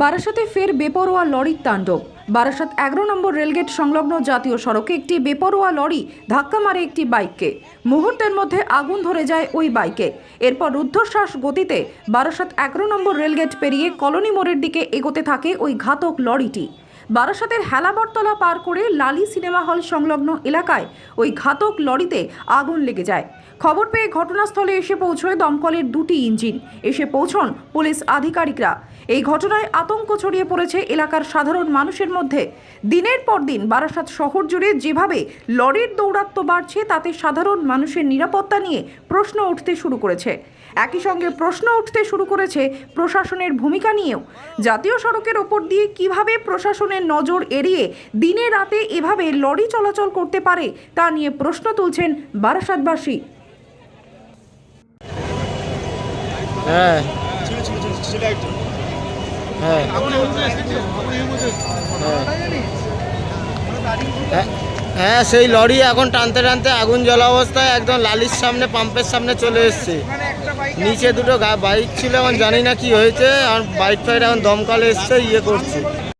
বারাসাতে ফের বেপরোয়া লরির তাণ্ডব। বারাসাত এগারো নম্বর রেলগেট সংলগ্ন জাতীয় সড়কে একটি বেপরোয়া লরি ধাক্কা মারে একটি বাইককে। মুহূর্তের মধ্যে আগুন ধরে যায় ওই বাইকে। এরপর রুদ্ধশ্বাস গতিতে বারাসাত এগারো নম্বর রেলগেট পেরিয়ে কলোনি মোড়ের দিকে এগোতে থাকে ওই ঘাতক লরিটি। বারাসাতের হেলাবরতলা পার করে লালি সিনেমা হল সংলগ্ন এলাকায় ওই ঘাতক লরিতে আগুন লেগে যায়। খবর পেয়ে ঘটনাস্থলে এসে পৌঁছয় দমকলের দুটি ইঞ্জিন। এসে পৌঁছন পুলিশ আধিকারিকরা। এই ঘটনায় আতঙ্ক ছড়িয়ে পড়েছে এলাকার সাধারণ মানুষের মধ্যে। দিনের পর দিন বারাসাত শহর জুড়ে যেভাবে লরির দৌরাত্ম্য বাড়ছে, তাতে সাধারণ মানুষের নিরাপত্তা নিয়ে প্রশ্ন উঠতে শুরু করেছে। একই সঙ্গে প্রশ্ন উঠতে শুরু করেছে প্রশাসনের ভূমিকা নিয়েও। জাতীয় সড়কের ওপর দিয়ে কীভাবে প্রশাসনের নজর এড়িয়ে দিনে রাতে এভাবে লরি চলাচল করতে পারে তা নিয়ে প্রশ্ন তুলছেন বারাসাতবাসী। হ্যাঁ। হ্যাঁ। হ্যাঁ। সেই লরি এখন টানতে টানতে আগুন জ্বলা অবস্থায় একদম লালির সামনে পাম্পের সামনে চলে এসছে। নিচে দুটো গা বাইক ছিল এখন জানি না কি হয়েছে আর বাইক ফাইট এখন দমকালে এসছে ইয়ে করছে।